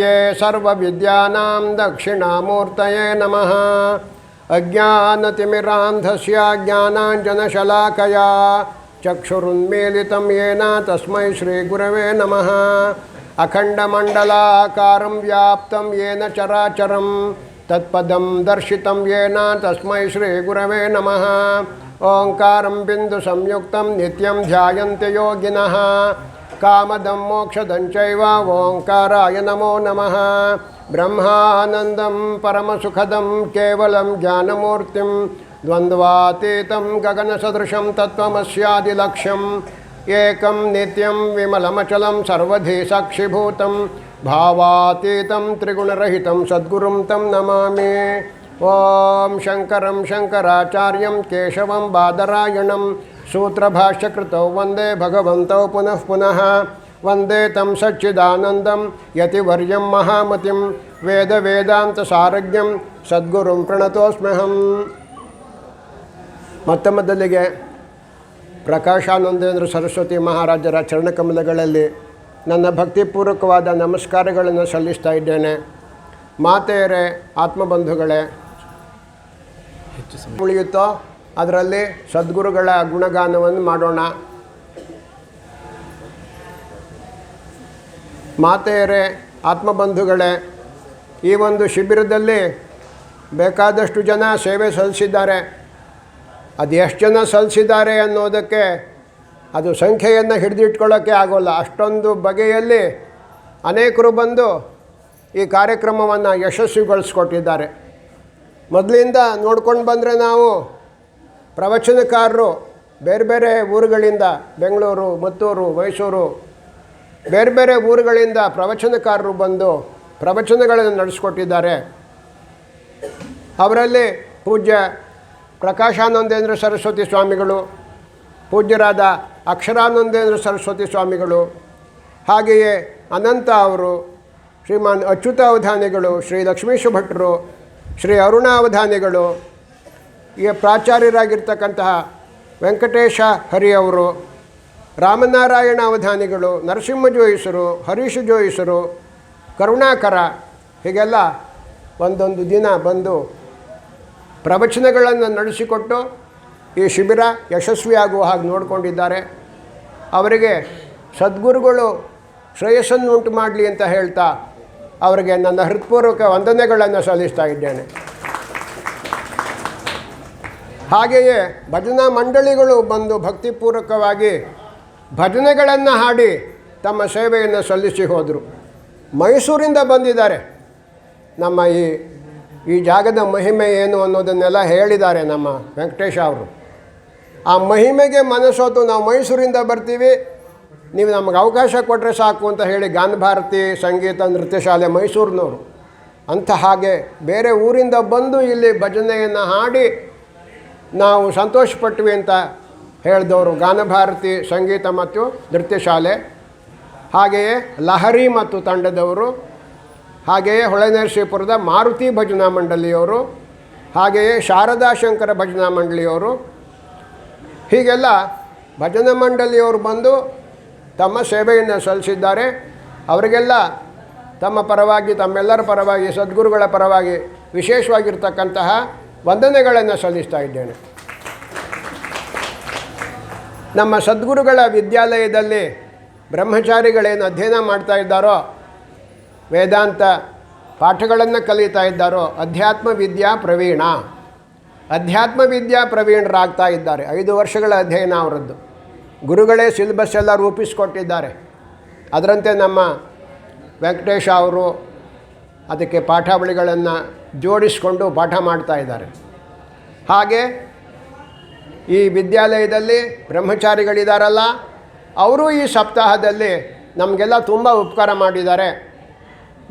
ये सर्वविद्यानां दक्षिणामूर्तये नमः। अज्ञानतिमिरान्धस्य ज्ञानाञ्जनशलाकया चक्षुरुन्मीलितं येन तस्मै श्रीगुरवे नमः। अखण्डमण्डलाकारं व्याप्तं येन चराचरं, तत्पदं दर्शितं येन तस्मै श्रीगुरवे नमः। ओङ्कारं बिन्दुसंयुक्तं नित्यं ध्यायन्ति योगिनः। कामदं मोक्षदं चैव नमो नमः। ब्रह्मानन्दं परमसुखदं केवलं ज्ञानमूर्तिं द्वन्द्वातीतं गगनसदृशं तत्त्वमस्यादिलक्ष्यम् एकं नित्यं विमलमचलं सर्वधी साक्षिभूतं भावातीतं त्रिगुणरहितं सद्गुरुं तं नमामि। ॐ शङ्करं शङ्कराचार्यं केशवं बादरायणं सूत्रभाष्यकृतौ वन्दे भगवन्तौ पुनः पुनः वन्दे तं सच्चिदानन्दं यतिवर्यं महामतिं वेदवेदान्तसारज्ञं सद्गुरुं प्रणतोऽस्म्यहम् ಮೊತ್ತ ಮೊದಲಿಗೆ ಪ್ರಕಾಶಾನಂದೇಂದ್ರ ಸರಸ್ವತಿ ಮಹಾರಾಜರ ಚರಣಕಮಲಗಳಲ್ಲಿ ನನ್ನ ಭಕ್ತಿಪೂರ್ವಕವಾದ ನಮಸ್ಕಾರಗಳನ್ನು ಸಲ್ಲಿಸ್ತಾ ಇದ್ದೇನೆ ಮಾತೆಯರೇ ಆತ್ಮಬಂಧುಗಳೇ ಉಳಿಯುತ್ತೋ ಅದರಲ್ಲಿ ಸದ್ಗುರುಗಳ ಗುಣಗಾನವನ್ನು ಮಾಡೋಣ. ಮಾತೆಯರೇ, ಆತ್ಮಬಂಧುಗಳೇ, ಈ ಒಂದು ಶಿಬಿರದಲ್ಲಿ ಬೇಕಾದಷ್ಟು ಜನ ಸೇವೆ ಸಲ್ಲಿಸಿದ್ದಾರೆ. ಅದು ಎಷ್ಟು ಜನ ಸಲ್ಲಿಸಿದ್ದಾರೆ ಅನ್ನೋದಕ್ಕೆ ಅದು ಸಂಖ್ಯೆಯನ್ನು ಹಿಡಿದಿಟ್ಕೊಳ್ಳೋಕ್ಕೆ ಆಗೋಲ್ಲ. ಅಷ್ಟೊಂದು ಬಗೆಯಲ್ಲಿ ಅನೇಕರು ಬಂದು ಈ ಕಾರ್ಯಕ್ರಮವನ್ನು ಯಶಸ್ವಿಗೊಳಿಸ್ಕೊಟ್ಟಿದ್ದಾರೆ. ಮೊದಲಿಂದ ನೋಡ್ಕೊಂಡು ಬಂದರೆ ನಾವು ಪ್ರವಚನಕಾರರು ಬೇರೆ ಬೇರೆ ಊರುಗಳಿಂದ ಬೆಂಗಳೂರು ಮತ್ತೂರು ಮೈಸೂರು, ಬೇರೆ ಬೇರೆ ಊರುಗಳಿಂದ ಪ್ರವಚನಕಾರರು ಬಂದು ಪ್ರವಚನಗಳನ್ನು ನಡೆಸ್ಕೊಟ್ಟಿದ್ದಾರೆ. ಅವರಲ್ಲಿ ಪೂಜ್ಯ ಪ್ರಕಾಶಾನಂದೇಂದ್ರ ಸರಸ್ವತಿ ಸ್ವಾಮಿಗಳು, ಪೂಜ್ಯರಾದ ಅಕ್ಷರಾನಂದೇಂದ್ರ ಸರಸ್ವತಿ ಸ್ವಾಮಿಗಳು, ಹಾಗೆಯೇ ಅನಂತ ಅವರು, ಶ್ರೀಮಾನ್ ಅಚ್ಯುತ ಅವಧಾನಿಗಳು, ಶ್ರೀ ಲಕ್ಷ್ಮೀಶ ಭಟ್ರು ಶ್ರೀ ಅರುಣ ಈ ಪ್ರಾಚಾರ್ಯರಾಗಿರ್ತಕ್ಕಂತಹ ವೆಂಕಟೇಶ ಹರಿ ಅವರು, ರಾಮನಾರಾಯಣ ಅವಧಾನಿಗಳು, ನರಸಿಂಹ ಜೋಯಿಸರು, ಹರೀಶ್ ಜೋಯಿಸರು, ಕರುಣಾಕರ ಹೀಗೆಲ್ಲ ಒಂದೊಂದು ದಿನ ಬಂದು ಪ್ರವಚನಗಳನ್ನು ನಡೆಸಿಕೊಟ್ಟು ಈ ಶಿಬಿರ ಯಶಸ್ವಿಯಾಗುವ ಹಾಗೆ ನೋಡಿಕೊಂಡಿದ್ದಾರೆ. ಅವರಿಗೆ ಸದ್ಗುರುಗಳು ಶ್ರೇಯಸ್ಸನ್ನು ಉಂಟು ಮಾಡಲಿ ಅಂತ ಹೇಳ್ತಾ ಅವರಿಗೆ ನನ್ನ ಹೃತ್ಪೂರ್ವಕ ವಂದನೆಗಳನ್ನು ಸಲ್ಲಿಸ್ತಾ ಇದ್ದೇನೆ. ಹಾಗೆಯೇ ಭಜನಾ ಮಂಡಳಿಗಳು ಬಂದು ಭಕ್ತಿಪೂರ್ವಕವಾಗಿ ಭಜನೆಗಳನ್ನು ಹಾಡಿ ತಮ್ಮ ಸೇವೆಯನ್ನು ಸಲ್ಲಿಸಿ ಹೋದರು. ಮೈಸೂರಿಂದ ಬಂದಿದ್ದಾರೆ. ನಮ್ಮ ಈ ಈ ಜಾಗದ ಮಹಿಮೆ ಏನು ಅನ್ನೋದನ್ನೆಲ್ಲ ಹೇಳಿದ್ದಾರೆ ನಮ್ಮ ವೆಂಕಟೇಶ ಅವರು. ಆ ಮಹಿಮೆಗೆ ಮನಸ್ಸೋತು ನಾವು ಮೈಸೂರಿಂದ ಬರ್ತೀವಿ. ನೀವು ನಮಗೆ ಅವಕಾಶ ಕೊಟ್ಟರೆ ಸಾಕು ಅಂತ ಹೇಳಿ ಗಾನಭಾರತಿ, ಸಂಗೀತ, ನೃತ್ಯ ಶಾಲೆ ಮೈಸೂರಿನವರು. ಅಂಥ ಹಾಗೆ ಬೇರೆ ಊರಿಂದ ಬಂದು ಇಲ್ಲಿ ಭಜನೆಯನ್ನು ಹಾಡಿ ನಾವು ಸಂತೋಷಪಟ್ವಿ ಅಂತ ಹೇಳಿದವರು ಗಾನಭಾರತಿ, ಸಂಗೀತ ಮತ್ತು ನೃತ್ಯ ಶಾಲೆ ಹಾಗೆಯೇ ಲಹರಿ ಮತ್ತು ತಂಡದವರು, ಹಾಗೆಯೇ ಹೊಳೆನರಸೀಪುರದ ಮಾರುತಿ ಭಜನಾ ಮಂಡಳಿಯವರು, ಹಾಗೆಯೇ ಶಾರದಾ ಶಂಕರ ಭಜನಾ ಮಂಡಳಿಯವರು. ಹೀಗೆಲ್ಲ ಭಜನಾ ಮಂಡಳಿಯವರು ಬಂದು ತಮ್ಮ ಸೇವೆಯನ್ನು ಸಲ್ಲಿಸಿದ್ದಾರೆ. ಅವರಿಗೆಲ್ಲ ತಮ್ಮ ಪರವಾಗಿ, ತಮ್ಮೆಲ್ಲರ ಪರವಾಗಿ, ಸದ್ಗುರುಗಳ ಪರವಾಗಿ ವಿಶೇಷವಾಗಿರ್ತಕ್ಕಂತಹ ವಂದನೆಗಳನ್ನು ಸಲ್ಲಿಸ್ತಾ ಇದ್ದೇನೆ. ನಮ್ಮ ಸದ್ಗುರುಗಳ ವಿದ್ಯಾಲಯದಲ್ಲಿ ಬ್ರಹ್ಮಚಾರಿಗಳೇನು ಅಧ್ಯಯನ ಮಾಡ್ತಾ ಇದ್ದಾರೋ, ವೇದಾಂತ ಪಾಠಗಳನ್ನು ಕಲಿತಾ ಇದ್ದಾರೋ, ಅಧ್ಯಾತ್ಮ ವಿದ್ಯಾ ಪ್ರವೀಣ. ಅಧ್ಯಾತ್ಮ ವಿದ್ಯಾ ಪ್ರವೀಣರಾಗ್ತಾ ಇದ್ದಾರೆ. ಐದು ವರ್ಷಗಳ ಅಧ್ಯಯನ ಅವರದ್ದು. ಗುರುಗಳೇ ಸಿಲೆಬಸ್ ಎಲ್ಲ ರೂಪಿಸಿಕೊಟ್ಟಿದ್ದಾರೆ. ಅದರಂತೆ ನಮ್ಮ ವೆಂಕಟೇಶ ಅವರು ಅದಕ್ಕೆ ಪಾಠಾವಳಿಗಳನ್ನು ಜೋಡಿಸಿಕೊಂಡು ಪಾಠ ಮಾಡ್ತಾ ಇದ್ದಾರೆ. ಹಾಗೆ ಈ ವಿದ್ಯಾಲಯದಲ್ಲಿ ಬ್ರಹ್ಮಚಾರಿಗಳಿದ್ದಾರಲ್ಲ ಅವರು ಈ ಸಪ್ತಾಹದಲ್ಲಿ ನಮಗೆಲ್ಲ ತುಂಬ ಉಪಕಾರ ಮಾಡಿದ್ದಾರೆ.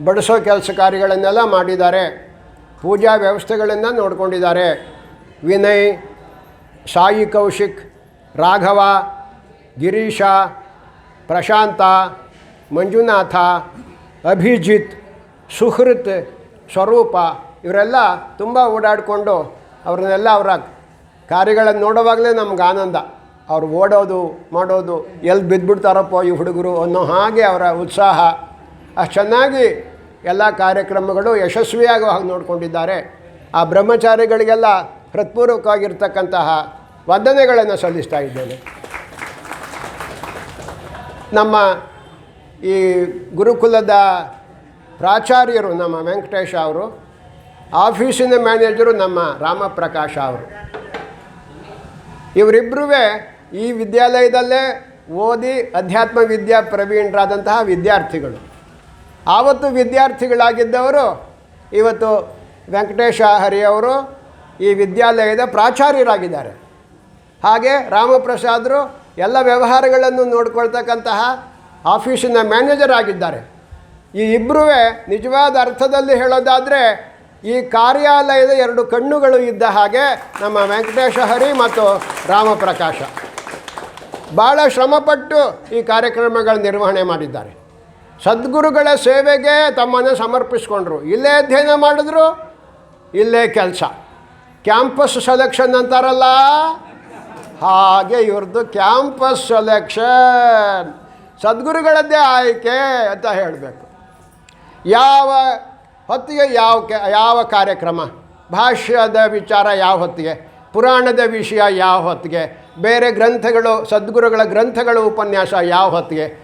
ಬಡಿಸೋ ಕೆಲಸ ಕಾರ್ಯಗಳನ್ನೆಲ್ಲ ಮಾಡಿದ್ದಾರೆ. ಪೂಜಾ ವ್ಯವಸ್ಥೆಗಳನ್ನು ನೋಡಿಕೊಂಡಿದ್ದಾರೆ. ವಿನಯ್, ಸಾಯಿ ಕೌಶಿಕ್, ರಾಘವ, ಗಿರೀಶ, ಪ್ರಶಾಂತ, ಮಂಜುನಾಥ, ಅಭಿಜಿತ್, ಸುಹೃತ್, ಸ್ವರೂಪ ಇವರೆಲ್ಲ ತುಂಬ ಓಡಾಡಿಕೊಂಡು ಅವ್ರನ್ನೆಲ್ಲ ಅವರ ಕಾರ್ಯಗಳನ್ನು ನೋಡುವಾಗಲೇ ನಮ್ಗೆ ಆನಂದ. ಅವ್ರು ಓಡೋದು, ಮಾಡೋದು ಎಲ್ಲಿ ಬಿದ್ದುಬಿಡ್ತಾರಪ್ಪ ಈ ಹುಡುಗರು ಅನ್ನೋ ಹಾಗೆ ಅವರ ಉತ್ಸಾಹ. ಅಷ್ಟು ಚೆನ್ನಾಗಿ ಎಲ್ಲ ಕಾರ್ಯಕ್ರಮಗಳು ಯಶಸ್ವಿಯಾಗುವ ಹಾಗೆ ನೋಡಿಕೊಂಡಿದ್ದಾರೆ. ಆ ಬ್ರಹ್ಮಚಾರಿಗಳಿಗೆಲ್ಲ ಹೃತ್ಪೂರ್ವಕವಾಗಿರ್ತಕ್ಕಂತಹ ವಂದನೆಗಳನ್ನು ಸಲ್ಲಿಸ್ತಾ ಇದ್ದೇನೆ. ನಮ್ಮ ಈ ಗುರುಕುಲದ ಪ್ರಾಚಾರ್ಯರು ನಮ್ಮ ವೆಂಕಟೇಶ ಅವರು ಆಫೀಸಿನ ಮ್ಯಾನೇಜರು ನಮ್ಮ ರಾಮಪ್ರಕಾಶ ಅವರು. ಇವರಿಬ್ಬರೂ ಈ ವಿದ್ಯಾಲಯದಲ್ಲೇ ಓದಿ ಅಧ್ಯಾತ್ಮ ವಿದ್ಯಾ ಪ್ರವೀಣರಾದಂತಹ ವಿದ್ಯಾರ್ಥಿಗಳು. ಆವತ್ತು ವಿದ್ಯಾರ್ಥಿಗಳಾಗಿದ್ದವರು ಇವತ್ತು ವೆಂಕಟೇಶ ಹರಿಯವರು ಈ ವಿದ್ಯಾಲಯದ ಪ್ರಾಚಾರ್ಯರಾಗಿದ್ದಾರೆ. ಹಾಗೆ ರಾಮಪ್ರಸಾದರು ಎಲ್ಲ ವ್ಯವಹಾರಗಳನ್ನು ನೋಡ್ಕೊಳ್ತಕ್ಕಂತಹ ಆಫೀಸಿನ ಮ್ಯಾನೇಜರ್ ಆಗಿದ್ದಾರೆ ಈ ಇಬ್ಬರೂ ನಿಜವಾದ ಅರ್ಥದಲ್ಲಿ ಹೇಳೋದಾದರೆ ಈ ಕಾರ್ಯಾಲಯದ ಎರಡು ಕಣ್ಣುಗಳು ಇದ್ದ ಹಾಗೆ ನಮ್ಮ ವೆಂಕಟೇಶ ಹರಿ ಮತ್ತು ರಾಮಪ್ರಕಾಶ. ಭಾಳ ಶ್ರಮಪಟ್ಟು ಈ ಕಾರ್ಯಕ್ರಮಗಳ ನಿರ್ವಹಣೆ ಮಾಡಿದ್ದಾರೆ. ಸದ್ಗುರುಗಳ ಸೇವೆಗೆ ತಮ್ಮನ್ನು ಸಮರ್ಪಿಸ್ಕೊಂಡ್ರು. ಇಲ್ಲೇ ಅಧ್ಯಯನ ಮಾಡಿದ್ರು, ಇಲ್ಲೇ ಕೆಲಸ. ಕ್ಯಾಂಪಸ್ ಸೆಲೆಕ್ಷನ್ ಅಂತಾರಲ್ಲ? ಹಾಗೆ ಇವ್ರದ್ದು ಕ್ಯಾಂಪಸ್ ಸೆಲೆಕ್ಷನ್. ಸದ್ಗುರುಗಳದ್ದೇ ಆಯ್ಕೆ ಅಂತ ಹೇಳಬೇಕು. ಯಾವ ಹೊತ್ತಿಗೆ ಯಾವ ಕೆ, ಯಾವ ಕಾರ್ಯಕ್ರಮ? ಭಾಷ್ಯದ ವಿಚಾರ ಯಾವ ಹೊತ್ತಿಗೆ? ಪುರಾಣದ ವಿಷಯ ಯಾವ ಹೊತ್ತಿಗೆ? ಬೇರೆ ಗ್ರಂಥಗಳು, ಸದ್ಗುರುಗಳ ಗ್ರಂಥಗಳು ಉಪನ್ಯಾಸ ಯಾವ ಹೊತ್ತಿಗೆ?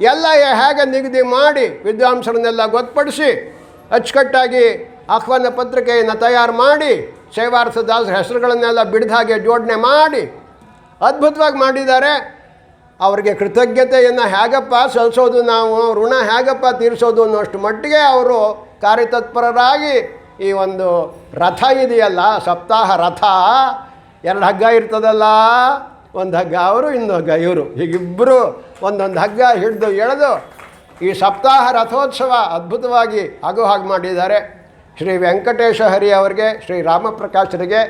ಎಲ್ಲ ಹೇಗೆ ನಿಗದಿ ಮಾಡಿ ವಿದ್ವಾಂಸರನ್ನೆಲ್ಲ ಗೊತ್ತುಪಡಿಸಿ ಅಚ್ಚುಕಟ್ಟಾಗಿ ಆಹ್ವಾನ ಪತ್ರಿಕೆಯನ್ನು ತಯಾರು ಮಾಡಿ ಸೇವಾರ್ಥ ದಾಸರ ಹೆಸರುಗಳನ್ನೆಲ್ಲ ಬಿಡ್ದ ಹಾಗೆ ಜೋಡಣೆ ಮಾಡಿ ಅದ್ಭುತವಾಗಿ ಮಾಡಿದ್ದಾರೆ. ಅವರಿಗೆ ಕೃತಜ್ಞತೆಯನ್ನು ಹೇಗಪ್ಪ ಸಲ್ಲಿಸೋದು ನಾವು? ಋಣ ಹೇಗಪ್ಪ ತೀರಿಸೋದು ಅನ್ನೋಷ್ಟು ಮಟ್ಟಿಗೆ ಅವರು ಕಾರ್ಯತತ್ಪರರಾಗಿ ಈ ಒಂದು ರಥ ಇದೆಯಲ್ಲ, ಸಪ್ತಾಹ ರಥ, ಎರಡು ಹಗ್ಗ ಇರ್ತದಲ್ಲ, ಒಂದು ಹಗ್ಗ ಅವರು, ಇನ್ನೊಂದು ಹಗ್ಗ ಇವರು. ಹೀಗಿಬ್ಬರು ಒಂದೊಂದು ಹಗ್ಗ ಹಿಡಿದು ಎಳೆದು ಈ ಸಪ್ತಾಹ ರಥೋತ್ಸವ ಅದ್ಭುತವಾಗಿ ಆಗೋ ಹಾಗೆ ಮಾಡಿದ್ದಾರೆ. ಶ್ರೀ ವೆಂಕಟೇಶ ಹರಿ ಅವರಿಗೆ, ಶ್ರೀ ರಾಮಪ್ರಕಾಶರಿಗೆ,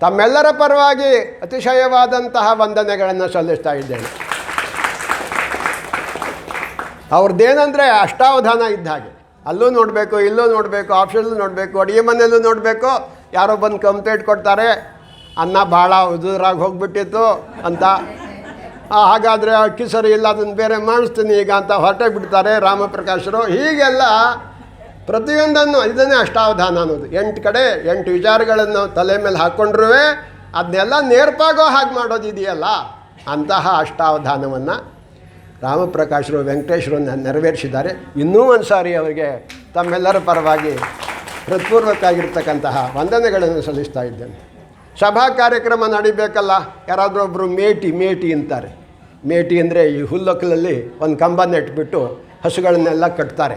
ತಮ್ಮೆಲ್ಲರ ಪರವಾಗಿ ಅತಿಶಯವಾದಂತಹ ವಂದನೆಗಳನ್ನು ಸಲ್ಲಿಸ್ತಾ ಇದ್ದೇನೆ. ಅವ್ರದ್ದೇನೆಂದರೆ ಅಷ್ಟಾವಧಾನ ಇದ್ದ ಹಾಗೆ. ಅಲ್ಲೂ ನೋಡಬೇಕು, ಇಲ್ಲೂ ನೋಡಬೇಕು ಆಫೀಸಲ್ಲೂ ನೋಡಬೇಕು, ಅಡುಗೆ ಮನೆಯಲ್ಲೂ ನೋಡಬೇಕು. ಯಾರೋ ಬಂದು ಕಂಪ್ಲೇಂಟ್ ಕೊಡ್ತಾರೆ ಅನ್ನ ಭಾಳ ಉದುರಾಗಿ ಹೋಗ್ಬಿಟ್ಟಿತ್ತು ಅಂತ. ಹಾಗಾದರೆ ಅಕ್ಕಿ ಸರಿ ಇಲ್ಲ, ಅದನ್ನು ಬೇರೆ ಮಾಡಿಸ್ತೀನಿ ಈಗ ಅಂತ ಹೊರಟೆ ಬಿಡ್ತಾರೆ ರಾಮಪ್ರಕಾಶರು. ಹೀಗೆಲ್ಲ ಪ್ರತಿಯೊಂದನ್ನು, ಇದನ್ನೇ ಅಷ್ಟಾವಧಾನ ಅನ್ನೋದು. ಎಂಟು ಕಡೆ ಎಂಟು ವಿಚಾರಗಳನ್ನು ತಲೆ ಮೇಲೆ ಹಾಕ್ಕೊಂಡ್ರೂ ಅದನ್ನೆಲ್ಲ ನೇರ್ಪಾಗೋ ಹಾಗೆ ಮಾಡೋದಿದೆಯಲ್ಲ, ಅಂತಹ ಅಷ್ಟಾವಧಾನವನ್ನು ರಾಮಪ್ರಕಾಶರು ವೆಂಕಟೇಶ್ವರು ನ- ನೆರವೇರಿಸಿದ್ದಾರೆ. ಇನ್ನೂ ಒಂದು ಸಾರಿ ಅವರಿಗೆ ತಮ್ಮೆಲ್ಲರ ಪರವಾಗಿ ಹೃತ್ಪೂರ್ವಕವಾಗಿರ್ತಕ್ಕಂತಹ ವಂದನೆಗಳನ್ನು ಸಲ್ಲಿಸ್ತಾ ಇದ್ದೇನೆ. ಸಭಾ ಕಾರ್ಯಕ್ರಮ ನಡಿಬೇಕಲ್ಲ, ಯಾರಾದರೂ ಒಬ್ಬರು ಮೇಟಿ ಮೇಟಿ ಅಂತಾರೆ. ಮೇಟಿ ಅಂದರೆ ಈ ಹುಲ್ಲೊಕ್ಕಲಲ್ಲಿ ಒಂದು ಕಂಬ ನೆಟ್ಬಿಟ್ಟು ಹಸುಗಳನ್ನೆಲ್ಲ ಕಟ್ತಾರೆ.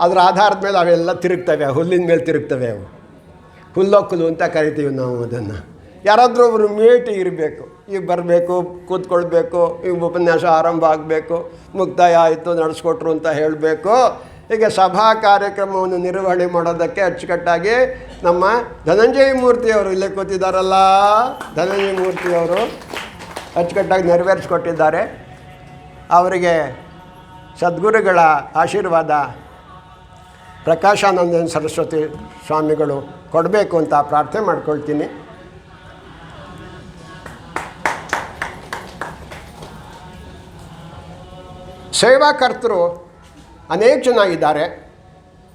ಅದರ ಆಧಾರದ ಮೇಲೆ ಅವೆಲ್ಲ ತಿರುಗ್ತವೆ ಹುಲ್ಲಿನ ಮೇಲೆ ತಿರುಗ್ತವೆ ಅವು. ಹುಲ್ಲೊಕ್ಕಲು ಅಂತ ಕರಿತೀವಿ ನಾವು ಅದನ್ನು. ಯಾರಾದರೂ ಒಬ್ಬರು ಮೇಟಿ ಇರಬೇಕು ಈಗ ಬರಬೇಕು, ಕೂತ್ಕೊಳ್ಬೇಕು, ಈಗ ಉಪನ್ಯಾಸ ಆರಂಭ ಆಗಬೇಕು, ಮುಕ್ತಾಯ ಆಯಿತು, ನಡೆಸ್ಕೊಟ್ರು ಅಂತ ಹೇಳಬೇಕು. ಹೀಗೆ ಸಭಾ ಕಾರ್ಯಕ್ರಮವನ್ನು ನಿರ್ವಹಣೆ ಮಾಡೋದಕ್ಕೆ ಅಚ್ಚುಕಟ್ಟಾಗಿ ನಮ್ಮ ಧನಂಜಯ ಮೂರ್ತಿಯವರು ಇಲ್ಲೇ ಕೂತಿದ್ದಾರಲ್ಲ? ಧನಂಜಯ ಮೂರ್ತಿಯವರು ಅಚ್ಚುಕಟ್ಟಾಗಿ ನೆರವೇರಿಸ್ಕೊಟ್ಟಿದ್ದಾರೆ. ಅವರಿಗೆ ಸದ್ಗುರುಗಳ ಆಶೀರ್ವಾದ ಪ್ರಕಾಶಾನಂದನ್ ಸರಸ್ವತಿ ಸ್ವಾಮಿಗಳು ಕೊಡಬೇಕು ಅಂತ ಪ್ರಾರ್ಥನೆ ಮಾಡ್ಕೊಳ್ತೀನಿ. ಸೇವಾಕರ್ತರು ಅನೇಕ ಜನ ಇದ್ದಾರೆ.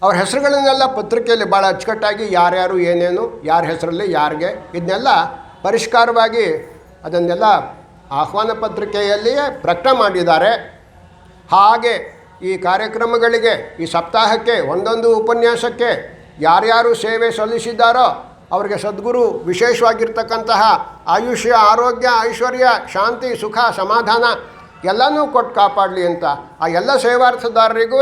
ಅವ್ರ ಹೆಸರುಗಳನ್ನೆಲ್ಲ ಪತ್ರಿಕೆಯಲ್ಲಿ ಭಾಳ ಅಚ್ಚುಕಟ್ಟಾಗಿ ಯಾರ್ಯಾರು, ಏನೇನು, ಯಾರ ಹೆಸರಲ್ಲಿ, ಯಾರಿಗೆ ಇದನ್ನೆಲ್ಲ ಪರಿಷ್ಕಾರವಾಗಿ ಅದನ್ನೆಲ್ಲ ಆಹ್ವಾನ ಪತ್ರಿಕೆಯಲ್ಲಿಯೇ ಪ್ರಕಟ ಮಾಡಿದ್ದಾರೆ. ಹಾಗೆ ಈ ಕಾರ್ಯಕ್ರಮಗಳಿಗೆ ಈ ಸಪ್ತಾಹಕ್ಕೆ, ಒಂದೊಂದು ಉಪನ್ಯಾಸಕ್ಕೆ ಯಾರ್ಯಾರು ಸೇವೆ ಸಲ್ಲಿಸಿದ್ದಾರೋ ಅವರಿಗೆ ಸದ್ಗುರು ವಿಶೇಷವಾಗಿರ್ತಕ್ಕಂತಹ ಆಯುಷ್ಯ, ಆರೋಗ್ಯ, ಐಶ್ವರ್ಯ, ಶಾಂತಿ, ಸುಖ, ಸಮಾಧಾನ ಎಲ್ಲನೂ ಕೊಟ್ಟು ಕಾಪಾಡಲಿ ಅಂತ ಆ ಎಲ್ಲ ಸೇವಾರ್ಥದಾರರಿಗೂ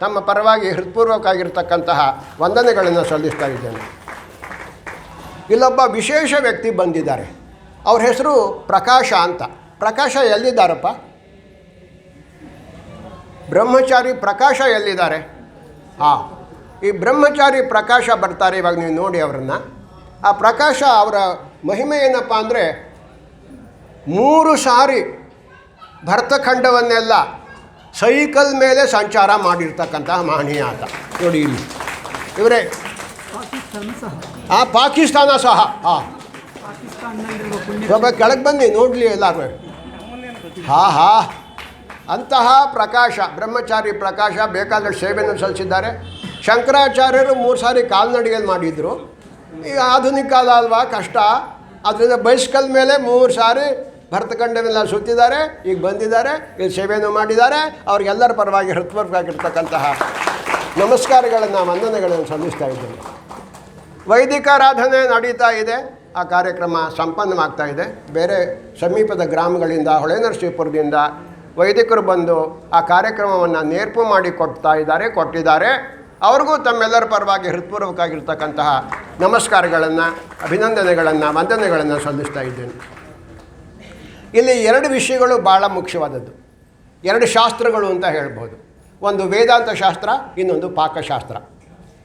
ತಮ್ಮ ಪರವಾಗಿ ಹೃತ್ಪೂರ್ವಕವಾಗಿರ್ತಕ್ಕಂತಹ ವಂದನೆಗಳನ್ನು ಸಲ್ಲಿಸ್ತಾ ಇದ್ದೇನೆ. ಇಲ್ಲೊಬ್ಬ ವಿಶೇಷ ವ್ಯಕ್ತಿ ಬಂದಿದ್ದಾರೆ. ಅವ್ರ ಹೆಸರು ಪ್ರಕಾಶ ಅಂತ. ಪ್ರಕಾಶ ಎಲ್ಲಿದ್ದಾರಪ್ಪ? ಬ್ರಹ್ಮಚಾರಿ ಪ್ರಕಾಶ ಎಲ್ಲಿದ್ದಾರೆ? ಹಾಂ, ಈ ಬ್ರಹ್ಮಚಾರಿ ಪ್ರಕಾಶ ಬರ್ತಾರೆ, ಇವಾಗ ನೀವು ನೋಡಿ ಅವರನ್ನು. ಆ ಪ್ರಕಾಶ ಅವರ ಮಹಿಮೆ ಏನಪ್ಪ ಅಂದರೆ ಮೂರು ಸಾರಿ ಭರತಖಂಡವನ್ನೆಲ್ಲ ಸೈಕಲ್ ಮೇಲೆ ಸಂಚಾರ ಮಾಡಿರ್ತಕ್ಕಂತಹ ಮಹನೀಯ ಆತ. ನೋಡಿ ಇಲ್ಲಿ. ಇವರೇ ಪಾಕಿಸ್ತಾನ ಸಹ. ಆ ಪಾಕಿಸ್ತಾನ ಸಹ ಹಾಂ ಸ್ವಲ್ಪ ಕೆಳಗೆ ಬನ್ನಿ ನೋಡಲಿ ಎಲ್ಲರೂ ಹಾ ಹಾ. ಅಂತಹ ಪ್ರಕಾಶ ಬ್ರಹ್ಮಚಾರಿ ಪ್ರಕಾಶ ಬೇಕಾದಷ್ಟು ಸೇವೆಯನ್ನು ಸಲ್ಲಿಸಿದ್ದಾರೆ. ಶಂಕರಾಚಾರ್ಯರು ಮೂರು ಸಾರಿ ಕಾಲ್ನಡಿಗೆಯಲ್ಲಿ ಮಾಡಿದರು. ಈಗ ಆಧುನಿಕ ಕಾಲ ಅಲ್ವಾ ಕಷ್ಟ. ಅದರಿಂದ ಬೈಸ್ಕಲ್ ಮೇಲೆ ಮೂರು ಸಾರಿ ಭರತಖಂಡನೆಲ್ಲ ಸುತ್ತಿದ್ದಾರೆ, ಈಗ ಬಂದಿದ್ದಾರೆ, ಇಲ್ಲಿ ಸೇವೆಯನ್ನು ಮಾಡಿದ್ದಾರೆ. ಅವ್ರಿಗೆಲ್ಲರ ಪರವಾಗಿ ಹೃತ್ಪೂರ್ವವಾಗಿರ್ತಕ್ಕಂತಹ ನಮಸ್ಕಾರಗಳನ್ನು, ವಂದನೆಗಳನ್ನು ಸಲ್ಲಿಸ್ತಾ ಇದ್ದೇನೆ. ವೈದಿಕಾರಾಧನೆ ನಡೀತಾ ಇದೆ. ಆ ಕಾರ್ಯಕ್ರಮ ಸಂಪನ್ನವಾಗ್ತಾ ಇದೆ. ಬೇರೆ ಸಮೀಪದ ಗ್ರಾಮಗಳಿಂದ, ಹೊಳೆನರಸೀಪುರದಿಂದ ವೈದಿಕರು ಬಂದು ಆ ಕಾರ್ಯಕ್ರಮವನ್ನು ನೇರ್ಪು ಮಾಡಿ ಕೊಡ್ತಾ ಇದ್ದಾರೆ, ಕೊಟ್ಟಿದ್ದಾರೆ. ಅವ್ರಿಗೂ ತಮ್ಮೆಲ್ಲರ ಪರವಾಗಿ ಹೃತ್ಪೂರ್ವಕವಾಗಿರ್ತಕ್ಕಂತಹ ನಮಸ್ಕಾರಗಳನ್ನು, ಅಭಿನಂದನೆಗಳನ್ನು, ವಂದನೆಗಳನ್ನು ಸಲ್ಲಿಸ್ತಾ ಇದ್ದೇನೆ. ಇಲ್ಲಿ ಎರಡು ವಿಷಯಗಳು ಭಾಳ ಮುಖ್ಯವಾದದ್ದು. ಎರಡು ಶಾಸ್ತ್ರಗಳು ಅಂತ ಹೇಳ್ಬೋದು. ಒಂದು ವೇದಾಂತ ಶಾಸ್ತ್ರ, ಇನ್ನೊಂದು ಪಾಕಶಾಸ್ತ್ರ.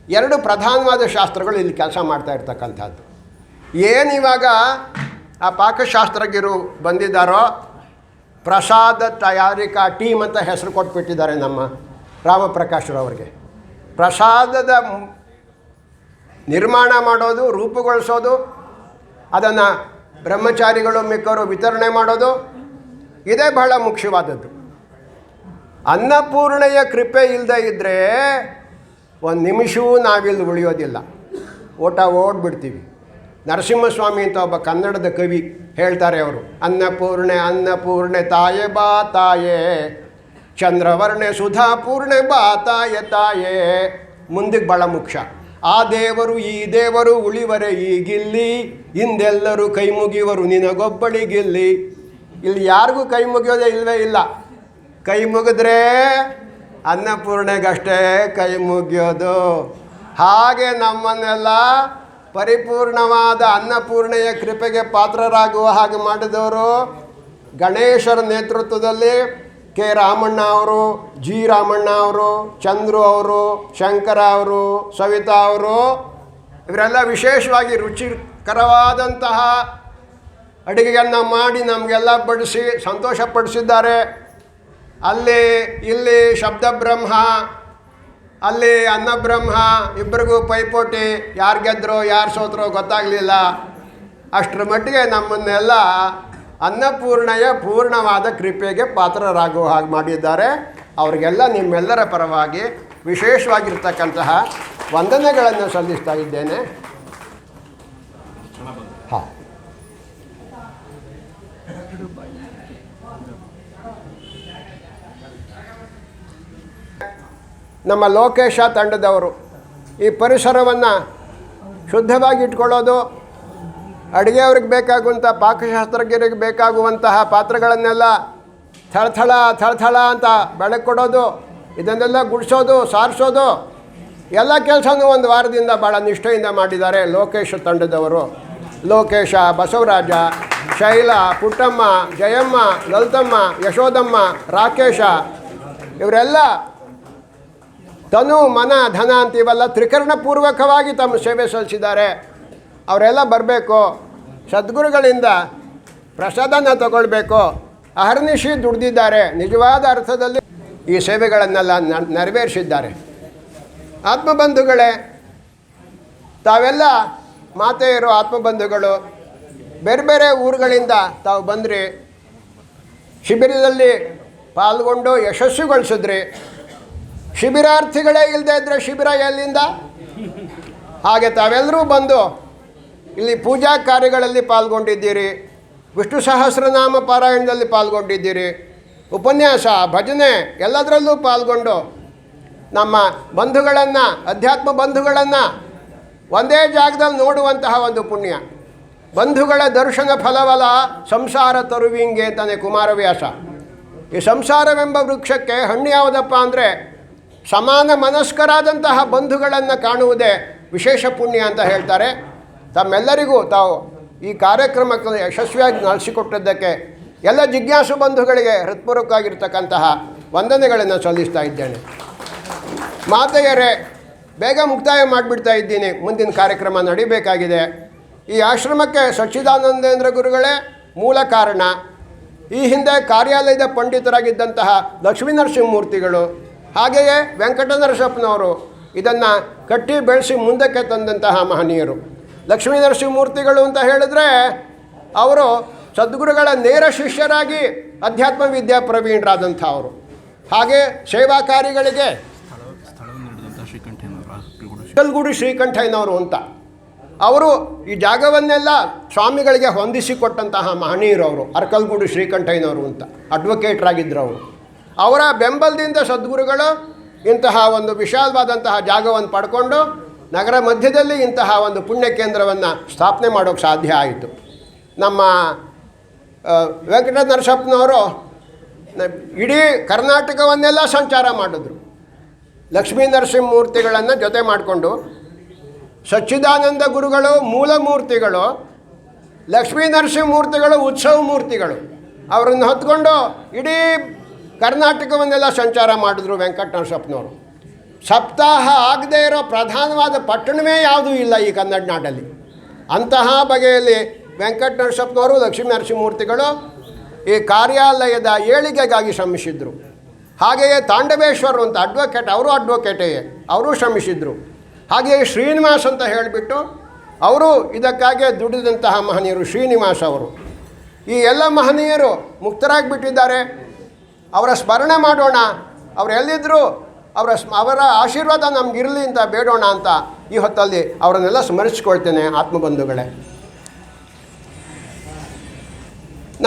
ಎರಡು ಪ್ರಧಾನವಾದ ಶಾಸ್ತ್ರಗಳು ಇಲ್ಲಿ ಕೆಲಸ ಮಾಡ್ತಾ ಇರ್ತಕ್ಕಂಥದ್ದು. ಏನಿವಾಗ ಆ ಪಾಕಶಾಸ್ತ್ರಜ್ಞರು ಬಂದಿದ್ದಾರೋ, ಪ್ರಸಾದ ತಯಾರಿಕಾ ಟೀಮ್ ಅಂತ ಹೆಸರು ಕೊಟ್ಬಿಟ್ಟಿದ್ದಾರೆ ನಮ್ಮ ರಾಮಪ್ರಕಾಶ್ರವರಿಗೆ ಪ್ರಸಾದದ ನಿರ್ಮಾಣ ಮಾಡೋದು, ರೂಪುಗೊಳಿಸೋದು, ಅದನ್ನು ಬ್ರಹ್ಮಚಾರಿಗಳು ಮಿಕ್ಕವರು ವಿತರಣೆ ಮಾಡೋದು, ಇದೇ ಬಹಳ ಮುಖ್ಯವಾದದ್ದು. ಅನ್ನಪೂರ್ಣೆಯ ಕೃಪೆ ಇಲ್ಲದೆ ಇದ್ದರೆ ಒಂದು ನಿಮಿಷವೂ ನಾವಿಲ್ಲಿ ಉಳಿಯೋದಿಲ್ಲ. ಓಟ ಓಡ್ಬಿಡ್ತೀವಿ. ನರಸಿಂಹಸ್ವಾಮಿ ಅಂತ ಒಬ್ಬ ಕನ್ನಡದ ಕವಿ ಹೇಳ್ತಾರೆ ಅವರು, ಅನ್ನಪೂರ್ಣೆ ಅನ್ನಪೂರ್ಣೆ ತಾಯೆ ಬಾ ತಾಯೇ, ಚಂದ್ರವರ್ಣೆ ಸುಧಾಪೂರ್ಣೆ ಬಾ ತಾಯೆ ತಾಯೇ. ಮುಂದಕ್ಕೆ ಭಾಳ ಮುಖ್ಯ. ಆ ದೇವರು ಈ ದೇವರು ಉಳಿವರೆ ಈಗಿಲ್ಲಿ, ಹಿಂದೆಲ್ಲರೂ ಕೈ ಮುಗಿಯುವರು ನಿನಗೊಬ್ಬಳಿಗಿಲ್ಲಿ. ಇಲ್ಲಿ ಯಾರಿಗೂ ಕೈ ಮುಗಿಯೋದೇ ಇಲ್ಲವೇ ಇಲ್ಲ. ಕೈ ಮುಗಿದ್ರೆ ಅನ್ನಪೂರ್ಣೆಗಷ್ಟೇ ಕೈ ಮುಗಿಯೋದು. ಹಾಗೆ ನಮ್ಮನ್ನೆಲ್ಲ ಪರಿಪೂರ್ಣವಾದ ಅನ್ನಪೂರ್ಣೆಯ ಕೃಪೆಗೆ ಪಾತ್ರರಾಗುವ ಹಾಗೆ ಮಾಡಿದವರು ಗಣೇಶರ ನೇತೃತ್ವದಲ್ಲಿ ಕೆ ರಾಮಣ್ಣ ಅವರು, ಜಿ ರಾಮಣ್ಣ ಅವರು, ಚಂದ್ರು ಅವರು, ಶಂಕರ ಅವರು, ಸವಿತಾ ಅವರು, ಇವರೆಲ್ಲ ವಿಶೇಷವಾಗಿ ರುಚಿಕರವಾದಂತಹ ಅಡುಗೆಯನ್ನು ಮಾಡಿ ನಮಗೆಲ್ಲ ಬಡಿಸಿ ಸಂತೋಷಪಡಿಸಿದ್ದಾರೆ. ಅಲ್ಲಿ, ಇಲ್ಲಿ ಶಬ್ದಬ್ರಹ್ಮ, ಅಲ್ಲಿ ಅನ್ನಬ್ರಹ್ಮ ಇಬ್ಬರಿಗೂ ಪೈಪೋಟಿ, ಯಾರು ಗೆದ್ರೋ, ಯಾರು ಸೋತ್ರೋ ಗೊತ್ತಾಗಲಿಲ್ಲ. ಅಷ್ಟರ ಮಟ್ಟಿಗೆ ನಮ್ಮನ್ನೆಲ್ಲ ಅನ್ನಪೂರ್ಣೆಯ ಪೂರ್ಣವಾದ ಕೃಪೆಗೆ ಪಾತ್ರರಾಗುವ ಹಾಗೆ ಮಾಡಿದ್ದಾರೆ. ಅವರಿಗೆಲ್ಲ ನಿಮ್ಮೆಲ್ಲರ ಪರವಾಗಿ ವಿಶೇಷವಾಗಿರ್ತಕ್ಕಂತಹ ವಂದನೆಗಳನ್ನು ಸಲ್ಲಿಸ್ತಾ ಇದ್ದೇನೆ. ನಮ್ಮ ಲೋಕೇಶ ತಂಡದವರು ಈ ಪರಿಸರವನ್ನು ಶುದ್ಧವಾಗಿ ಇಟ್ಕೊಳ್ಳೋದು ಅಡುಗೆಯವ್ರಿಗೆ ಬೇಕಾಗುವಂಥ ಪಾಕಶಾಸ್ತ್ರಜ್ಞರಿಗೆ ಬೇಕಾಗುವಂತಹ ಪಾತ್ರಗಳನ್ನೆಲ್ಲ ಥಳಥಳ ಥಳಥಳ ಅಂತ ಬೆಳಕು ಕೊಡೋದು, ಇದನ್ನೆಲ್ಲ ಗುಡಿಸೋದು, ಸಾರಿಸೋದು, ಎಲ್ಲ ಕೆಲಸನೂ ಒಂದು ವಾರದಿಂದ ಭಾಳ ನಿಷ್ಠೆಯಿಂದ ಮಾಡಿದ್ದಾರೆ ಲೋಕೇಶ ತಂಡದವರು. ಲೋಕೇಶ, ಬಸವರಾಜ, ಶೈಲ, ಪುಟ್ಟಮ್ಮ, ಜಯಮ್ಮ, ಲಲಿತಮ್ಮ, ಯಶೋದಮ್ಮ, ರಾಕೇಶ, ಇವರೆಲ್ಲ ತನು, ಮನ, ಧನ ಅಂತೀವಲ್ಲ ತ್ರಿಕರಣಪೂರ್ವಕವಾಗಿ ತಮ್ಮ ಸೇವೆ ಸಲ್ಲಿಸಿದ್ದಾರೆ. ಅವರೆಲ್ಲ ಬರಬೇಕು. ಸದ್ಗುರುಗಳಿಂದ ಪ್ರಸಾದನ ತಗೊಳ್ಬೇಕು. ಅಹರ್ನಿಶಿ ದುಡ್ದಿದ್ದಾರೆ. ನಿಜವಾದ ಅರ್ಥದಲ್ಲಿ ಈ ಸೇವೆಗಳನ್ನೆಲ್ಲ ನೆರವೇರಿಸಿದ್ದಾರೆ. ಆತ್ಮಬಂಧುಗಳೇ, ತಾವೆಲ್ಲ ಮಾತೆಯರು, ಆತ್ಮಬಂಧುಗಳು, ಬೇರೆ ಬೇರೆ ಊರುಗಳಿಂದ ತಾವು ಬಂದ್ರಿ. ಶಿಬಿರದಲ್ಲಿ ಪಾಲ್ಗೊಂಡು ಯಶಸ್ವಿಗೊಳಿಸಿದ್ರಿ. ಶಿಬಿರಾರ್ಥಿಗಳೇ ಇಲ್ಲದೆ ಇದ್ದರೆ ಶಿಬಿರ ಎಲ್ಲಿಂದ? ಹಾಗೆ ತಾವೆಲ್ಲರೂ ಬಂದು ಇಲ್ಲಿ ಪೂಜಾ ಕಾರ್ಯಗಳಲ್ಲಿ ಪಾಲ್ಗೊಂಡಿದ್ದೀರಿ. ವಿಷ್ಣು ಸಹಸ್ರನಾಮ ಪಾರಾಯಣದಲ್ಲಿ ಪಾಲ್ಗೊಂಡಿದ್ದೀರಿ. ಉಪನ್ಯಾಸ, ಭಜನೆ ಎಲ್ಲದರಲ್ಲೂ ಪಾಲ್ಗೊಂಡು ನಮ್ಮ ಬಂಧುಗಳನ್ನು, ಅಧ್ಯಾತ್ಮ ಬಂಧುಗಳನ್ನು ಒಂದೇ ಜಾಗದಲ್ಲಿ ನೋಡುವಂತಹ ಒಂದು ಪುಣ್ಯ. ಬಂಧುಗಳ ದರ್ಶನ ಫಲವಲ ಸಂಸಾರ ತರುವಿಂಗೆ ತಾನೆ ಕುಮಾರವ್ಯಾಸ. ಈ ಸಂಸಾರವೆಂಬ ವೃಕ್ಷಕ್ಕೆ ಹಣ್ಣು ಯಾವುದಪ್ಪ ಅಂದರೆ ಸಮಾನ ಮನಸ್ಕರಾದಂತಹ ಬಂಧುಗಳನ್ನು ಕಾಣುವುದೇ ವಿಶೇಷ ಪುಣ್ಯ ಅಂತ ಹೇಳ್ತಾರೆ. ತಮ್ಮೆಲ್ಲರಿಗೂ ತಾವು ಈ ಕಾರ್ಯಕ್ರಮಕ್ಕೆ ಯಶಸ್ವಿಯಾಗಿ ನಡೆಸಿಕೊಟ್ಟಿದ್ದಕ್ಕೆ ಎಲ್ಲ ಜಿಜ್ಞಾಸು ಬಂಧುಗಳಿಗೆ ಹೃತ್ಪೂರ್ವಕವಾಗಿರ್ತಕ್ಕಂತಹ ವಂದನೆಗಳನ್ನು ಸಲ್ಲಿಸ್ತಾ ಇದ್ದೇನೆ. ಮಾತೆಯರೇ, ಬೇಗ ಮುಕ್ತಾಯ ಮಾಡಿಬಿಡ್ತಾ ಇದ್ದೀನಿ. ಮುಂದಿನ ಕಾರ್ಯಕ್ರಮ ನಡಿಬೇಕಾಗಿದೆ. ಈ ಆಶ್ರಮಕ್ಕೆ ಸಚ್ಚಿದಾನಂದೇಂದ್ರ ಗುರುಗಳೇ ಮೂಲ ಕಾರಣ. ಈ ಹಿಂದೆ ಕಾರ್ಯಾಲಯದ ಪಂಡಿತರಾಗಿದ್ದಂತಹ ಲಕ್ಷ್ಮೀನರಸಿಂಹಮೂರ್ತಿಗಳು ಹಾಗೆಯೇ ವೆಂಕಟನರಸಪ್ಪನವರು ಇದನ್ನು ಕಟ್ಟಿ ಬೆಳೆಸಿ ಮುಂದಕ್ಕೆ ತಂದಂತಹ ಮಹನೀಯರು. ಲಕ್ಷ್ಮೀ ನರಸಿಂಹಮೂರ್ತಿಗಳು ಅಂತ ಹೇಳಿದ್ರೆ ಅವರು ಸದ್ಗುರುಗಳ ನೇರ ಶಿಷ್ಯರಾಗಿ ಅಧ್ಯಾತ್ಮ ವಿದ್ಯಾ ಪ್ರವೀಣರಾದಂಥ ಅವರು. ಹಾಗೆ ಸೇವಾ ಕಾರ್ಯಗಳಿಗೆ ಕಲ್ಗುಡಿ ಶ್ರೀಕಂಠಯ್ಯನವರು ಅಂತ. ಅವರು ಈ ಜಾಗವನ್ನೆಲ್ಲ ಸ್ವಾಮಿಗಳಿಗೆ ಹೊಂದಿಸಿಕೊಟ್ಟಂತಹ ಮಹನೀಯರು ಅವರು, ಅರ್ಕಲ್ಗುಡಿ ಶ್ರೀಕಂಠಯ್ಯನವರು ಅಂತ ಅಡ್ವೊಕೇಟ್ರಾಗಿದ್ದರು ಅವರು. ಅವರ ಬೆಂಬಲದಿಂದ ಸದ್ಗುರುಗಳು ಇಂತಹ ಒಂದು ವಿಶಾಲವಾದಂತಹ ಜಾಗವನ್ನು ಪಡ್ಕೊಂಡು ನಗರ ಮಧ್ಯದಲ್ಲಿ ಇಂತಹ ಒಂದು ಪುಣ್ಯ ಕೇಂದ್ರವನ್ನು ಸ್ಥಾಪನೆ ಮಾಡೋಕ್ಕೆ ಸಾಧ್ಯ ಆಯಿತು. ನಮ್ಮ ವೆಂಕಟ ನರಸಪ್ಪನವರು ಇಡೀ ಕರ್ನಾಟಕವನ್ನೆಲ್ಲ ಸಂಚಾರ ಮಾಡಿದ್ರು. ಲಕ್ಷ್ಮೀ ನರಸಿಂಹಮೂರ್ತಿಗಳನ್ನು ಜೊತೆ ಮಾಡಿಕೊಂಡು, ಸಚ್ಚಿದಾನಂದ ಗುರುಗಳು, ಮೂಲ ಮೂರ್ತಿಗಳು, ಲಕ್ಷ್ಮೀ ನರಸಿಂಹಮೂರ್ತಿಗಳು, ಉತ್ಸವ ಮೂರ್ತಿಗಳು, ಅವರನ್ನು ಹೊತ್ಕೊಂಡು ಇಡೀ ಕರ್ನಾಟಕವನ್ನೆಲ್ಲ ಸಂಚಾರ ಮಾಡಿದ್ರು ವೆಂಕಟ ನರಸಪ್ಪನವರು. ಸಪ್ತಾಹ ಆಗದೇ ಇರೋ ಪ್ರಧಾನವಾದ ಪಟ್ಟಣವೇ ಯಾವುದೂ ಇಲ್ಲ ಈ ಕನ್ನಡ ನಾಡಲ್ಲಿ ಅಂತಹ ಬಗೆಯಲ್ಲಿ ವೆಂಕಟ ನರಸಪ್ಪನವರು ಲಕ್ಷ್ಮೀ ನರಸಿಂಹಮೂರ್ತಿಗಳು ಈ ಕಾರ್ಯಾಲಯದ ಏಳಿಗೆಗಾಗಿ ಶ್ರಮಿಸಿದ್ರು. ಹಾಗೆಯೇ ತಾಂಡವೇಶ್ವರರು ಅಂತ ಅಡ್ವೊಕೇಟ್ ಅವರು ಅಡ್ವೊಕೇಟೇ ಅವರು ಶ್ರಮಿಸಿದರು. ಹಾಗೆಯೇ ಶ್ರೀನಿವಾಸ್ ಅಂತ ಹೇಳಿಬಿಟ್ಟು ಅವರು ಇದಕ್ಕಾಗಿ ದುಡಿದಂತಹ ಮಹನೀಯರು ಶ್ರೀನಿವಾಸ್ ಅವರು. ಈ ಎಲ್ಲ ಮಹನೀಯರು ಮುಕ್ತರಾಗಿಬಿಟ್ಟಿದ್ದಾರೆ. ಅವರ ಸ್ಮರಣೆ ಮಾಡೋಣ. ಅವರೆಲ್ಲಿದ್ದರೂ ಅವರ ಅವರ ಆಶೀರ್ವಾದ ನಮಗಿರಲಿ ಅಂತ ಬೇಡೋಣ ಅಂತ ಈ ಹೊತ್ತಲ್ಲಿ ಅವರನ್ನೆಲ್ಲ ಸ್ಮರಿಸ್ಕೊಳ್ತೇನೆ ಆತ್ಮಬಂಧುಗಳೇ.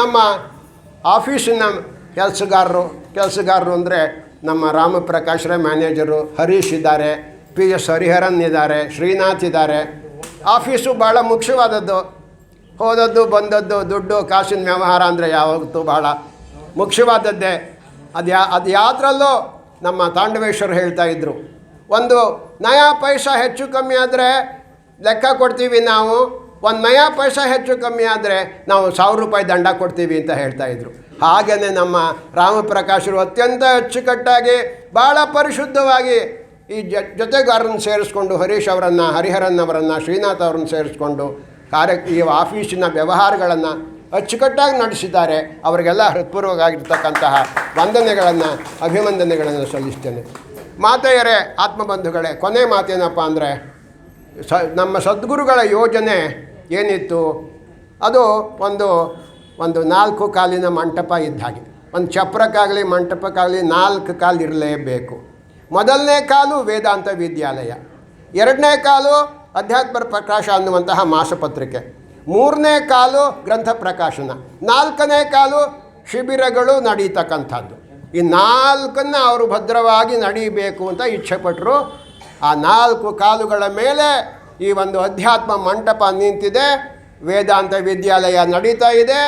ನಮ್ಮ ಆಫೀಸಿನ ಕೆಲಸಗಾರರು ಕೆಲಸಗಾರರು ಅಂದರೆ ನಮ್ಮ ರಾಮಪ್ರಕಾಶ್ರ ಮ್ಯಾನೇಜರು ಹರೀಶ್ ಇದ್ದಾರೆ, ಪಿ ಎಸ್ ಹರಿಹರನ್ ಇದ್ದಾರೆ, ಶ್ರೀನಾಥ್ ಇದ್ದಾರೆ. ಆಫೀಸು ಭಾಳ ಮುಖ್ಯವಾದದ್ದು. ಹೋದದ್ದು, ಬಂದದ್ದು, ದುಡ್ಡು, ಕಾಸಿನ ವ್ಯವಹಾರ ಅಂದರೆ ಯಾವತ್ತೂ ಭಾಳ ಮುಖ್ಯವಾದದ್ದೇ. ಅದು ಯಾ ಅದು ಯಾವುದ್ರಲ್ಲೂ ನಮ್ಮ ತಾಂಡವೇಶ್ವರ್ ಹೇಳ್ತಾ ಇದ್ದರು ಒಂದು, ನಯಾ ಪೈಸ ಹೆಚ್ಚು ಕಮ್ಮಿ ಆದರೆ ಲೆಕ್ಕ ಕೊಡ್ತೀವಿ ನಾವು. ಒಂದು, ನಯಾ ಪೈಸ ಹೆಚ್ಚು ಕಮ್ಮಿ ಆದರೆ ನಾವು ಸಾವಿರ ರೂಪಾಯಿ ದಂಡ ಕೊಡ್ತೀವಿ ಅಂತ ಹೇಳ್ತಾ ಇದ್ರು. ಹಾಗೆಯೇ ನಮ್ಮ ರಾಮಪ್ರಕಾಶರು ಅತ್ಯಂತ ಅಚ್ಚುಕಟ್ಟಾಗಿ ಭಾಳ ಪರಿಶುದ್ಧವಾಗಿ ಈ ಜ, ಜೊತೆಗಾರರನ್ನು ಸೇರಿಸ್ಕೊಂಡು, ಹರೀಶ್ ಅವರನ್ನು, ಹರಿಹರನ್ ಅವರನ್ನು, ಶ್ರೀನಾಥ್ ಅವರನ್ನು ಸೇರಿಸ್ಕೊಂಡು ಕಾರ್ಯ, ಈ ಆಫೀಸಿನ ವ್ಯವಹಾರಗಳನ್ನು ಅಚ್ಚುಕಟ್ಟಾಗಿ ನಡೆಸಿದ್ದಾರೆ. ಅವರಿಗೆಲ್ಲ ಹೃತ್ಪೂರ್ವಕವಾಗಿರ್ತಕ್ಕಂತಹ ವಂದನೆಗಳನ್ನು ಅಭಿವಂದನೆಗಳನ್ನು ಸಲ್ಲಿಸ್ತೇನೆ. ಮಾತೆಯರೇ, ಆತ್ಮಬಂಧುಗಳೇ, ಕೊನೆ ಮಾತೇನಪ್ಪ ಅಂದರೆ, ಸ, ನಮ್ಮ ಸದ್ಗುರುಗಳ ಯೋಜನೆ ಏನಿತ್ತು? ಅದು ಒಂದು ಒಂದು ನಾಲ್ಕು ಕಾಲಿನ ಮಂಟಪ ಇದ್ದ ಹಾಗೆ. ಒಂದು ಚಪ್ರಕ್ಕಾಗಲಿ, ಮಂಟಪಕ್ಕಾಗಲಿ ನಾಲ್ಕು ಕಾಲು ಇರಲೇಬೇಕು. ಮೊದಲನೇ ಕಾಲು ವೇದಾಂತ ವಿದ್ಯಾಲಯ. ಎರಡನೇ ಕಾಲು ಅಧ್ಯಾತ್ಮ ಪ್ರಕಾಶ ಅನ್ನುವಂತಹ ಮಾಸಪತ್ರಿಕೆ. ಮೂರನೇ ಕಾಲು ಗ್ರಂಥ ಪ್ರಕಾಶನ ನಾಲ್ಕನೇ ಕಾಲು ಶಿಬಿರಗಳು ನಡೀತಕ್ಕಂಥದ್ದು. ಈ ನಾಲ್ಕನ್ನು ಅವರು ಭದ್ರವಾಗಿ ನಡೀಬೇಕು ಅಂತ ಇಚ್ಛೆಪಟ್ಟರು ಆ ನಾಲ್ಕು ಕಾಲುಗಳ ಮೇಲೆ ಈ ಒಂದು ಅಧ್ಯಾತ್ಮ ಮಂಟಪ ನಿಂತಿದೆ, ವೇದಾಂತ ವಿದ್ಯಾಲಯ ನಡೀತಾ ಇದೆ,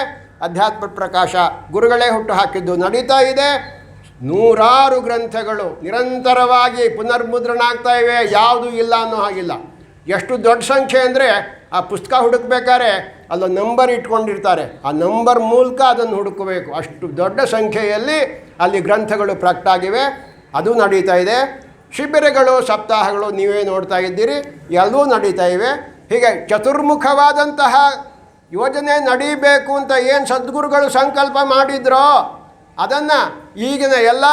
ಅಧ್ಯಾತ್ಮ ಪ್ರಕಾಶ ಗುರುಗಳೇ ಹುಟ್ಟು ಹಾಕಿದ್ದು ನಡೀತಾ ಇದೆ. ನೂರಾರು ಗ್ರಂಥಗಳು ನಿರಂತರವಾಗಿ ಪುನರ್ಮುದ್ರಣ ಆಗ್ತಾ ಇವೆ, ಯಾವುದೂ ಇಲ್ಲ ಅನ್ನೋ ಹಾಗಿಲ್ಲ. ಎಷ್ಟು ದೊಡ್ಡ ಸಂಖ್ಯೆ ಅಂದರೆ ಆ ಪುಸ್ತಕ ಹುಡುಕ್ಬೇಕಾದ್ರೆ ಅಲ್ಲ ನಂಬರ್ ಇಟ್ಕೊಂಡಿರ್ತಾರೆ. ಆ ನಂಬರ್ ಮೂಲಕ ಅದನ್ನು ಹುಡುಕಬೇಕು. ಅಷ್ಟು ದೊಡ್ಡ ಸಂಖ್ಯೆಯಲ್ಲಿ ಅಲ್ಲಿ ಗ್ರಂಥಗಳು ಪ್ರಕ್ಟಾಗಿವೆ ಅದು ನಡೀತಾ ಇದೆ. ಶಿಬಿರಗಳು, ಸಪ್ತಾಹಗಳು ನೀವೇ ನೋಡ್ತಾ ಇದ್ದೀರಿ. ಎಲ್ಲವೂ ನಡೀತಾ ಇವೆ. ಹೀಗೆ ಚತುರ್ಮುಖವಾದಂತಹ ಯೋಜನೆ ನಡೀಬೇಕು ಅಂತ ಏನು ಸದ್ಗುರುಗಳು ಸಂಕಲ್ಪ ಮಾಡಿದ್ರೋ, ಅದನ್ನು ಈಗಿನ ಎಲ್ಲ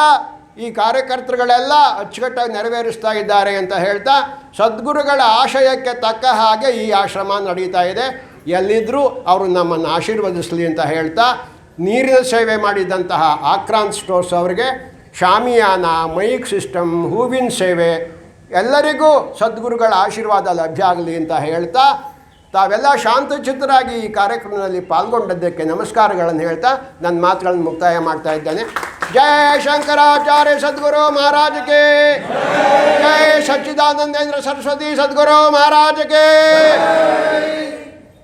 ಈ ಕಾರ್ಯಕರ್ತರುಗಳೆಲ್ಲ ಅಚ್ಚುಕಟ್ಟಾಗಿ ನೆರವೇರಿಸ್ತಾ ಇದ್ದಾರೆ ಅಂತ ಹೇಳ್ತಾ ಸದ್ಗುರುಗಳ ಆಶಯಕ್ಕೆ ತಕ್ಕ ಹಾಗೆ ಈ ಆಶ್ರಮ ನಡೀತಾ ಇದೆ. ಎಲ್ಲಿದ್ದರೂ ಅವರು ನಮ್ಮನ್ನು ಆಶೀರ್ವದಿಸಲಿ ಅಂತ ಹೇಳ್ತಾ ನೀರಿನ ಸೇವೆ ಮಾಡಿದಂತಹ ಆಕ್ರಾಂತ್ ಸ್ಟೋರ್ಸ್ ಅವರಿಗೆ ಶಾಮಿಯಾನ, ಮೈಕ್ ಸಿಸ್ಟಮ್, ಹೂವಿನ ಸೇವೆ ಎಲ್ಲರಿಗೂ ಸದ್ಗುರುಗಳ ಆಶೀರ್ವಾದ ಲಭ್ಯ ಆಗಲಿ ಅಂತ ಹೇಳ್ತಾ ತಾವೆಲ್ಲ ಶಾಂತಚಿತ್ತರಾಗಿ ಈ ಕಾರ್ಯಕ್ರಮದಲ್ಲಿ ಪಾಲ್ಗೊಂಡದ್ದಕ್ಕೆ ನಮಸ್ಕಾರಗಳನ್ನು ಹೇಳ್ತಾ ನನ್ನ ಮಾತುಗಳನ್ನು ಮುಕ್ತಾಯ ಮಾಡ್ತಾ ಇದ್ದೇನೆ. ಜಯ ಶಂಕರಾಚಾರ್ಯ ಸದ್ಗುರು ಮಹಾರಾಜಕ್ಕೆ ಜಯ ಸಚ್ಚಿದಾನಂದೇಂದ್ರ ಸರಸ್ವತಿ ಸದ್ಗುರು ಮಹಾರಾಜಕ್ಕೆ